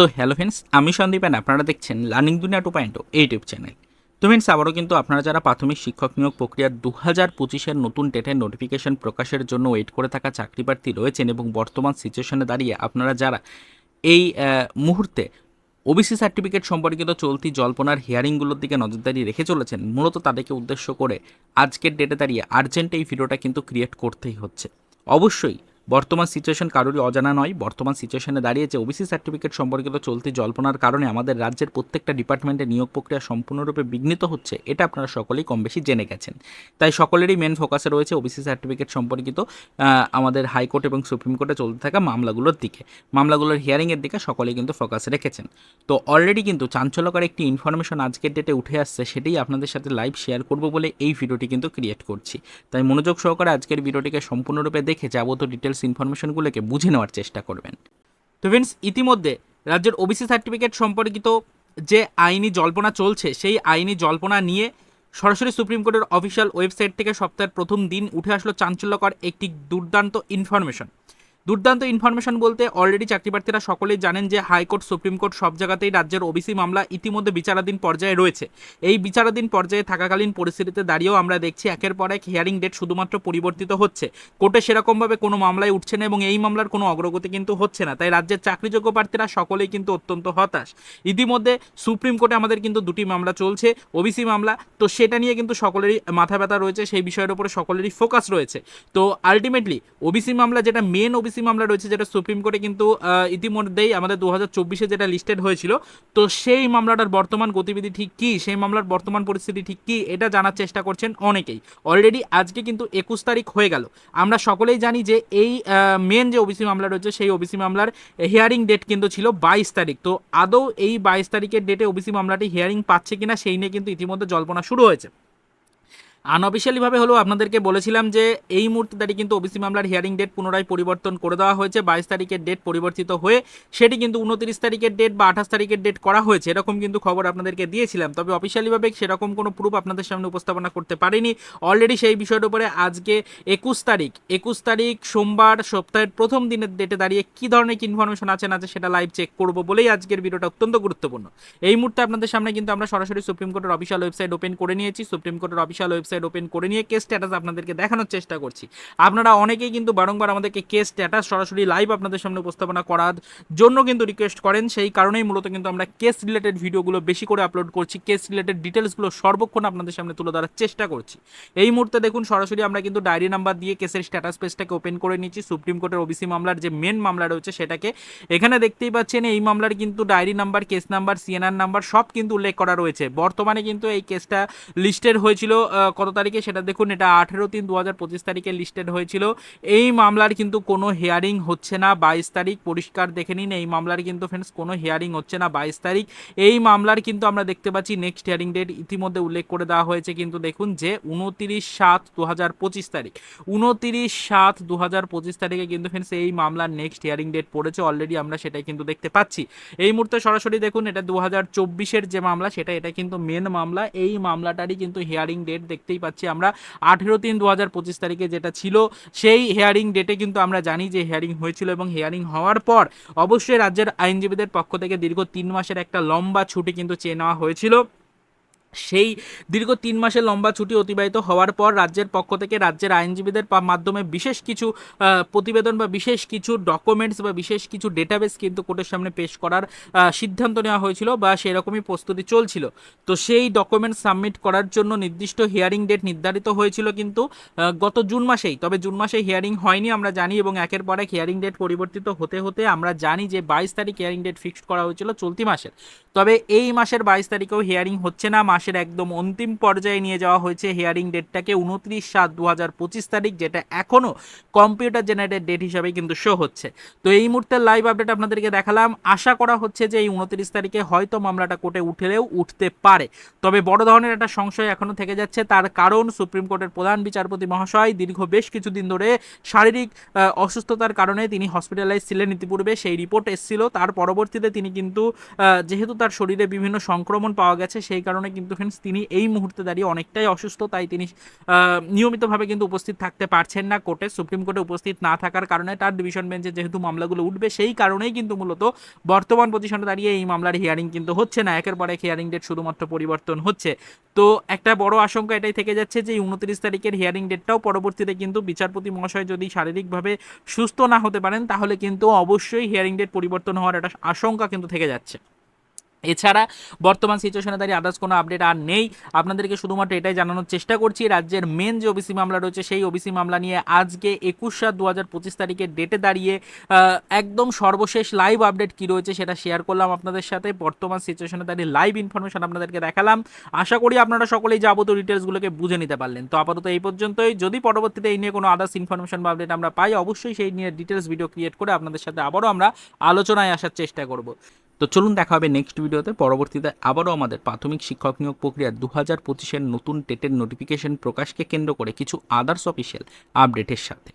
তো hello friends আমি Sandeep and আপনারা দেখছেন learning Duniya two point YouTube channel তো ফ্রেন্ডস আবারও কিন্তু আপনারা যারা প্রাথমিক শিক্ষক নিয়োগ প্রক্রিয়ার দু হাজার পঁচিশের নতুন টেটের নোটিফিকেশন প্রকাশের জন্য ওয়েট করে থাকা চাকরি প্রার্থী রয়েছেন এবং বর্তমান সিচুয়েশনে দাঁড়িয়ে আপনারা যারা এই মুহূর্তে ওবিসি সার্টিফিকেট সম্পর্কিত চলতি জল্পনার হিয়ারিংগুলোর দিকে নজরদারি রেখে চলেছেন, মূলত তাদেরকে উদ্দেশ্য করে আজকের ডেটে দাঁড়িয়ে আর্জেন্ট এই ভিডিওটা কিন্তু ক্রিয়েট করতেই হচ্ছে। অবশ্যই বর্তমান সিচুয়েশন কারোরই অজানা নয়। বর্তমান সিচুয়েশনে দাঁড়িয়েছে ওবিসি সার্টিফিকেট সম্পর্কিত চলতি জল্পনার কারণে আমাদের রাজ্যের প্রত্যেকটা ডিপার্টমেন্টে নিয়োগ প্রক্রিয়া সম্পূর্ণরূপে বিঘ্নিত হচ্ছে, এটা আপনারা সকলেই কম বেশি জেনে গেছেন। তাই সকলেরই মেন ফোকাসে রয়েছে ওবিসি সার্টিফিকেট সম্পর্কিত আমাদের হাইকোর্ট এবং সুপ্রিম কোর্টে চলতে থাকা মামলাগুলোর দিকে। মামলাগুলোর হিয়ারিংয়ের দিকে সকলেই কিন্তু ফোকাস রেখেছেন। তো অলরেডি কিন্তু চাঞ্চল্যকর একটি ইনফরমেশন আজকের ডেটে উঠে আসছে, সেটাই আপনাদের সাথে লাইভ শেয়ার করব বলে এই ভিডিওটি কিন্তু ক্রিয়েট করছি। তাই মনোযোগ সহকারে আজকের ভিডিওটিকে সম্পূর্ণরূপে দেখে যাবতীয় ডিটেলস ইনফরমেশনগুলোকে বুঝে নেওয়ার চেষ্টা করবেন। তো ফ্রেন্ডস ইতিমধ্যে রাজ্যের ওবিসি সার্টিফিকেট সম্পর্কিত যে আইনি জল্পনা চলছে, সেই আইনি জল্পনা নিয়ে সরাসরি সুপ্রিম কোর্টের অফিসিয়াল ওয়েবসাইট থেকে সপ্তাহের প্রথম দিন উঠে আসলো চাঞ্চল্যকর একটি দুর্দান্ত ইনফরমেশন দুর্দান্ত ইনফরমেশন বলতে অলরেডি চাকরি প্রার্থীরা সকলেই জানেন যে হাইকোর্ট, সুপ্রিম কোর্ট সব জায়গাতেই রাজ্যের ওবিসি মামলা ইতিমধ্যে বিচারাধীন পর্যায়ে রয়েছে। এই বিচারাধীন পর্যায়ে থাকাকালীন পরিস্থিতিতে দাঁড়িয়েও আমরা দেখছি একের পর এক হিয়ারিং ডেট শুধুমাত্র পরিবর্তিত হচ্ছে। কোর্টে সেরকমভাবে কোনো মামলায় উঠছে না এবং এই মামলার কোনো অগ্রগতি কিন্তু হচ্ছে না। তাই রাজ্যের চাকরিযোগ্য প্রার্থীরা সকলেই কিন্তু অত্যন্ত হতাশ। ইতিমধ্যে সুপ্রিম কোর্টে আমাদের কিন্তু দুটি মামলা চলছে ওবিসি মামলা। তো সেটা নিয়ে কিন্তু সকলেরই মাথা ব্যথা রয়েছে, সেই বিষয়ের উপরে সকলেরই ফোকাস রয়েছে। তো আলটিমেটলি ওবিসি মামলা যেটা মেন ওবিসি মামলা রয়েছে যেটা সুপ্রিম কোর্টে কিন্তু ইতিমধ্যেই আমাদের দু হাজার চব্বিশে যেটা লিস্টেড হয়েছিল। তো সেই মামলাটার বর্তমান গতিবিধি ঠিক কী? সেই মামলার বর্তমান পরিস্থিতি ঠিক কী? এটা জানার চেষ্টা করছেন অনেকেই। অলরেডি আজকে কিন্তু একুশ তারিখ হয়ে গেল। আমরা সকলেই জানি যে এই মেন যে ওবিসি মামলা রয়েছে, সেই ওবিসি মামলার হিয়ারিং ডেট কিন্তু ছিল বাইশ তারিখ। তো আদৌ এই বাইশ তারিখের ডেটে ওবিসি মামলাটি হিয়ারিং পাচ্ছে কিনা, সেই নিয়ে কিন্তু ইতিমধ্যে জল্পনা শুরু হয়েছে। আনঅফিসিয়ালিভাবে হলেও আপনাদেরকে বলেছিলাম যে এই মুহূর্তে দাঁড়িয়ে কিন্তু ওবিসি মামলার হিয়ারিং ডেট পুনরায় পরিবর্তন করে দেওয়া হয়েছে। বাইশ তারিখের ডেট পরিবর্তিত হয়ে সেটি কিন্তু উনত্রিশ তারিখের ডেট বা আঠাশ তারিখের ডেট করা হয়েছে, এরকম কিন্তু খবর আপনাদেরকে দিয়েছিলাম। তবে অফিসিয়ালিভাবে সেরকম কোনো প্রুফ আপনাদের সামনে উপস্থাপনা করতে পারিনি। অলরেডি সেই বিষয়ের উপরে আজকে একুশ তারিখ একুশ তারিখ সোমবার সপ্তাহের প্রথম দিনের ডেটে দাঁড়িয়ে কী ধরনের ইনফরমেশন আছে না আছে সেটা লাইভ চেক করব বলেই আজকের ভিডিওটা অত্যন্ত গুরুত্বপূর্ণ। এই মুহূর্তে আপনাদের সামনে কিন্তু আমরা সরাসরি সুপ্রিম কোর্টের অফিসিয়াল ওয়েবসাইট ওপেন করে নিয়েছি। সুপ্রিম কোর্টের অফিসিয়াল ওয়েবসাইট ওপেন করে নিয়ে কেস স্ট্যাটাস আপনাদেরকে দেখানোর চেষ্টা করছি। আপনারা অনেকেই কিন্তু বারংবার আমাদেরকে কেস স্ট্যাটাস সরাসরি লাইভ আপনাদের সামনে উপস্থাপনা করার জন্য কিন্তু রিকোয়েস্ট করেন। সেই কারণেই মূলত কিন্তু আমরা কেস রিলেটেড ভিডিওগুলো বেশি করে আপলোড করছি কেস রিলেটেড ডিটেলসগুলো সর্বক্ষণ আপনাদের সামনে তুলে ধরার চেষ্টা করছি। এই মুহূর্তে দেখুন সরাসরি আমরা কিন্তু ডায়েরি নাম্বার দিয়ে কেসের স্ট্যাটাস পেজটাকে ওপেন করে নিচ্ছি। সুপ্রিম কোর্টের ওবিসি মামলার যে মেন মামলা রয়েছে সেটাকে এখানে দেখতেই পাচ্ছেন, এই মামলার কিন্তু diary number case number CNR number সব কিন্তু উল্লেখ করা রয়েছে। বর্তমানে কিন্তু এই কেসটা লিস্টেড হয়েছিল কত তারিখে সেটা দেখুন, এটা আঠেরো তিন দু হাজার পঁচিশ তারিখে লিস্টেড হয়েছিল। এই মামলার কিন্তু কোনো হিয়ারিং হচ্ছে না বাইশ তারিখ, পরিষ্কার দেখে নিন, এই মামলার কিন্তু ফ্রেন্ডস কোনো হিয়ারিং হচ্ছে না বাইশ তারিখ। এই মামলার কিন্তু আমরা দেখতে পাচ্ছি নেক্সট হিয়ারিং ডেট ইতিমধ্যে উল্লেখ করে দেওয়া হয়েছে কিন্তু দেখুন যে উনতিরিশ সাত দু হাজার পঁচিশ তারিখ, উনতিরিশ সাত দু হাজার পঁচিশ তারিখে কিন্তু ফ্রেন্ডস এই মামলার নেক্সট হিয়ারিং ডেট পড়েছে অলরেডি আমরা সেটাই কিন্তু দেখতে পাচ্ছি। এই মুহূর্তে সরাসরি দেখুন, এটা দু হাজার চব্বিশের যে মামলা, সেটা, এটা কিন্তু মেন মামলা, এই মামলাটারই কিন্তু হিয়ারিং ডেট দেখতেই পাচ্ছি আমরা। আঠেরো তিন দু হাজার পঁচিশ তারিখে যেটা ছিল, সেই হেয়ারিং ডেটে কিন্তু আমরা জানি যে হেয়ারিং হয়েছিল এবং হেয়ারিং হওয়ার পর অবশ্যই রাজ্যের আইনজীবীদের পক্ষ থেকে দীর্ঘ তিন মাসের একটা লম্বা ছুটি কিন্তু চেয়ে নেওয়া হয়েছিল। সেই দীর্ঘ তিন মাসের লম্বা ছুটি অতিবাহিত হওয়ার পর রাজ্যের পক্ষ থেকে রাজ্যের আইনজীবীদের মাধ্যমে বিশেষ কিছু প্রতিবেদন বা বিশেষ কিছু ডকুমেন্টস বা বিশেষ কিছু ডেটাবেস কিন্তু কোর্টের সামনে পেশ করার সিদ্ধান্ত নেওয়া হয়েছিল বা সেরকমই প্রস্তুতি চলছিল। তো সেই ডকুমেন্ট সাবমিট করার জন্য নির্দিষ্ট হিয়ারিং ডেট নির্ধারিত হয়েছিল কিন্তু গত জুন মাসেই। তবে জুন মাসে হিয়ারিং হয়নি, আমরা জানি এবং একের পর এক হিয়ারিং ডেট পরিবর্তিত হতে হতে আমরা জানি যে বাইশ তারিখ হিয়ারিং ডেট ফিক্সড করা হয়েছিল চলতি মাসের। তবে এই মাসের বাইশ তারিখেও হিয়ারিং হচ্ছে না মাসের একদম অন্তিম পর্যায়ে নিয়ে যাওয়া হয়েছে হিয়ারিং ডেটটাকে উনত্রিশ সাত দু হাজার পঁচিশ তারিখ, যেটা এখনও কম্পিউটার জেনারেটেড ডেট হিসাবে কিন্তু শো হচ্ছে। তো এই মুহূর্তে লাইভ আপডেট আপনাদেরকে দেখালাম। আশা করা হচ্ছে যে এই উনত্রিশ তারিখে হয়তো মামলাটা কোর্টে উঠলেও উঠতে পারে। তবে বড় ধরনের একটা সংশয় এখনও থেকে যাচ্ছে। তার কারণ সুপ্রিম কোর্টের প্রধান বিচারপতি মহাশয় দীর্ঘ বেশ কিছুদিন ধরে শারীরিক অসুস্থতার কারণে তিনি হসপিটালাইজ ছিলেন ইতিপূর্বে, সেই রিপোর্ট এসেছিল। তার পরবর্তীতে তিনি কিন্তু যেহেতু তার শরীরে বিভিন্ন সংক্রমণ পাওয়া গেছে, সেই কারণে কিন্তু কিন্তু ফ্রেন্ডস তিনি এই মুহূর্তে দাঁড়িয়ে অনেকটাই অসুস্থ, তাই তিনি নিয়মিতভাবে কিন্তু উপস্থিত থাকতে পারছেন না কোর্টে। সুপ্রিম কোর্টে উপস্থিত না থাকার কারণে তার ডিভিশন বেঞ্চে যেহেতু মামলাগুলো উঠবে, সেই কারণেই কিন্তু মূলত বর্তমান পজিশনে দাঁড়িয়ে এই মামলার হিয়ারিং কিন্তু হচ্ছে না। একের পর এক হিয়ারিং ডেট শুধুমাত্র পরিবর্তন হচ্ছে। তো একটা বড় আশঙ্কা এটাই থেকে যাচ্ছে যে উনত্রিশ তারিখের হিয়ারিং ডেটটাও পরবর্তীতে কিন্তু বিচারপতি মহাশয় যদি শারীরিকভাবে সুস্থ না হতে পারেন, তাহলে কিন্তু অবশ্যই হিয়ারিং ডেট পরিবর্তন হওয়ার একটা আশঙ্কা কিন্তু থেকে যাচ্ছে। এছাড়া বর্তমান সিচুয়েশনে দাঁড়িয়ে আদার্স কোনো আপডেট আর নেই। আপনাদেরকে শুধুমাত্র এটাই জানানোর চেষ্টা করছি, রাজ্যের মেন যে ওবিসি মামলা রয়েছে, সেই ওবিসি মামলা নিয়ে আজকে একুশ সাত দু হাজার পঁচিশ তারিখের ডেটে দাঁড়িয়ে একদম সর্বশেষ লাইভ আপডেট কী রয়েছে সেটা শেয়ার করলাম আপনাদের সাথে। বর্তমান সিচুয়েশনে দাঁড়িয়ে লাইভ ইনফরমেশন আপনাদেরকে দেখালাম। আশা করি আপনারা সকলেই যাবতীয় ডিটেলসগুলোকে বুঝে নিতে পারলেন। তো আপাতত এই পর্যন্তই। যদি পরবর্তীতে এই নিয়ে কোনো আদার্স ইনফরমেশন বা আপডেট আমরা পাই, অবশ্যই সেই নিয়ে ডিটেলস ভিডিও ক্রিয়েট করে আপনাদের সাথে আবারও আমরা আলোচনায় আসার চেষ্টা করব। তো চলুন দেখা হবে নেক্সট ভিডিওতে পরবর্তীতে আবারও আমাদের প্রাথমিক শিক্ষক নিয়োগ প্রক্রিয়া দু হাজার পঁচিশের নতুন টেটের নোটিফিকেশন প্রকাশকে কেন্দ্র করে কিছু আদার্স অফিসিয়াল আপডেটের সাথে।